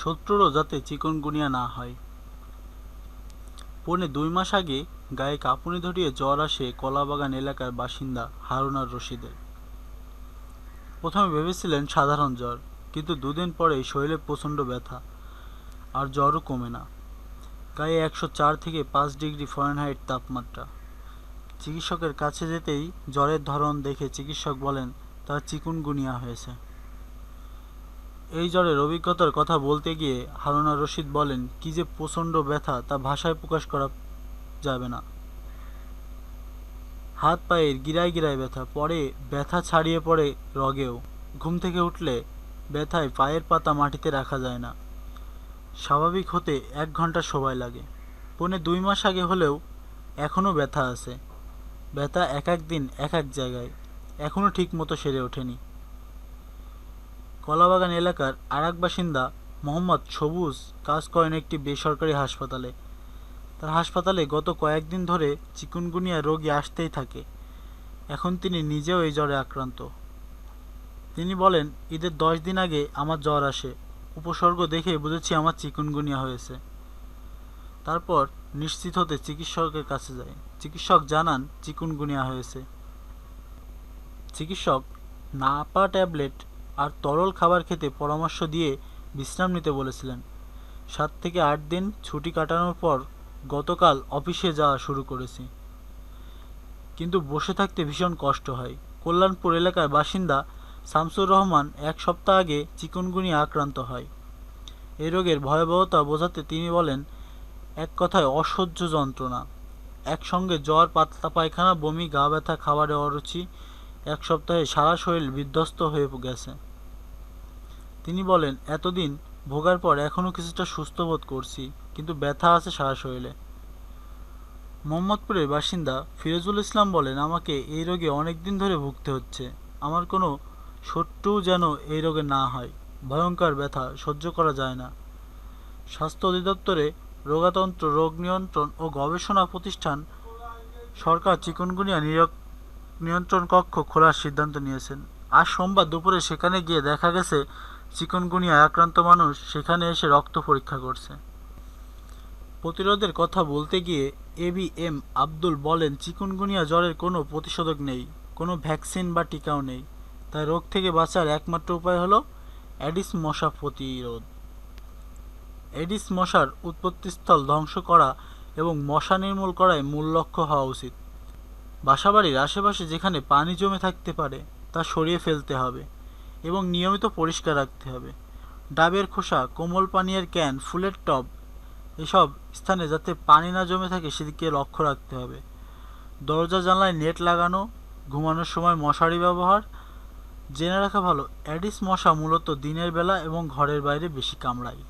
শত্রুরও যাতে চিকনগুনিয়া না হয়। পৌনে দুই মাস আগে গায়ে কাঁপুনি ধরিয়ে জ্বর আসে কলাবাগান এলাকার বাসিন্দা হারুন আর রশিদের। প্রথমে ভেবেছিলেন সাধারণ জ্বর, কিন্তু দুদিন পরেই শরীরে প্রচণ্ড ব্যথা, আর জ্বরও কমে না। গায়ে একশো চার থেকে পাঁচ ডিগ্রি ফরেনহাইট তাপমাত্রা। চিকিৎসকের কাছে যেতেই জ্বরের ধরন দেখে চিকিৎসক বলেন, তার চিকুনগুনিয়া হয়েছে। এই জ্বরের অভিজ্ঞতার কথা বলতে গিয়ে হারুনা রশিদ বলেন, কি যে প্রচণ্ড ব্যথা, তা ভাষায় প্রকাশ করা যাবে না। হাত পায়ের গিরায় গিরায় ব্যথা, পরে ব্যথা ছাড়িয়ে পড়ে রগেও। ঘুম থেকে উঠলে ব্যথায় পায়ের পাতা মাটিতে রাখা যায় না। স্বাভাবিক হতে এক ঘণ্টা সময় লাগে। পৌনে দুই মাস আগে হলেও এখনও ব্যথা আছে। ব্যথা এক এক দিন, এক এক জায়গায়। এখনও ঠিক মতো সেরে ওঠেনি। কলাবাগান এলাকার আর এক বাসিন্দা মোহাম্মদ সবুজ কাজ করেন একটি বেসরকারি হাসপাতালে। তার হাসপাতালে গত কয়েকদিন ধরে চিকুনগুনিয়া রোগী আসতেই থাকে। এখন তিনি নিজেও এই জ্বরে আক্রান্ত। তিনি বলেন, ঈদের দশ দিন আগে আমার জ্বর আসে। উপসর্গ দেখে বুঝেছি আমার চিকুনগুনিয়া হয়েছে। তারপর নিশ্চিত হতে চিকিৎসকের কাছে যায় চিকিৎসক জানান, চিকুনগুনিয়া হয়েছে। চিকিৎসক, নাপা ট্যাবলেট আর তরল খাবার খেতে পরামর্শ দিয়ে বিশ্রাম নিতে বলেছিলেন। সাত থেকে আট দিন ছুটি কাটানোর পর গতকাল অফিসে যাওয়া শুরু করেছি। কিন্তু বসে থাকতে ভীষণ কষ্ট হয়। কল্যাণপুর এলাকার বাসিন্দা শামসুর রহমান এক সপ্তাহ আগে চিকুনগুনিয়া আক্রান্ত হয়। এই রোগের ভয়াবহতা বোঝাতে তিনি বলেন, এক কথায় অসহ্য যন্ত্রণা। একসঙ্গে জ্বর, পাতলা পায়খানা, বমি, গা ব্যথা খাবারে অরুচি এক সপ্তাহে সারা শরীর বিধ্বস্ত হয়ে গেছে। তিনি বলেন, এতদিন ভোগার পর এখনও কিছুটা সুস্থ বোধ করছি, কিন্তু ব্যথা আছে সারা শরীরে। মোহাম্মদপুরের বাসিন্দা ফিরোজুল ইসলাম বলেন, আমাকে এই রোগে অনেক দিন ধরে ভুগতে হচ্ছে। আমার কোনো সট্টুও যেন এই রোগে না হয়। ভয়ঙ্কর ব্যথা সহ্য করা যায় না। স্বাস্থ্য অধিদপ্তরে রোগাতন্ত্র, রোগ নিয়ন্ত্রণ ও গবেষণা প্রতিষ্ঠান, সরকার চিকুনগুনিয়া নিয়ন্ত্রণ কক্ষ খোলার সিদ্ধান্ত নিয়েছেন। আজ সোমবার দুপুরে সেখানে গিয়ে দেখা গেছে চিকনগুনিয়া আক্রান্ত মানুষ সেখানে এসে রক্ত পরীক্ষা করছে। প্রতিরোধের কথা বলতে গিয়ে এ বি এম আব্দুল বলেন, চিকুনগুনিয়া জ্বরের কোনো প্রতিষেধক নেই, কোনো ভ্যাকসিন বা টিকাও নেই। তাই রোগ থেকে বাঁচার একমাত্র উপায় হলো অ্যাডিস মশা প্রতিরোধ। এডিস মশার উৎপত্তিস্থল ধ্বংস করা এবং মশা নির্মূল করাই মূল লক্ষ্য হওয়া উচিত। বাসাবাড়ির আশেপাশে যেখানে পানি জমে থাকতে পারে, তা সরিয়ে ফেলতে হবে। এবং নিয়মিত পরিষ্কার রাখতে হবে। ডাবের খোসা, কোমল পানীয়ের ক্যান, ফুলের টব, এসব স্থানে যাতে পানি না জমে থাকে সেদিকে লক্ষ্য রাখতে হবে। দরজা, জানলায় নেট লাগানো, ঘুমানোর সময় মশারি ব্যবহার, জেনে রাখা ভালো, অ্যাডিস মশা মূলত দিনের বেলা এবং ঘরের বাইরে বেশি কামড়ায়।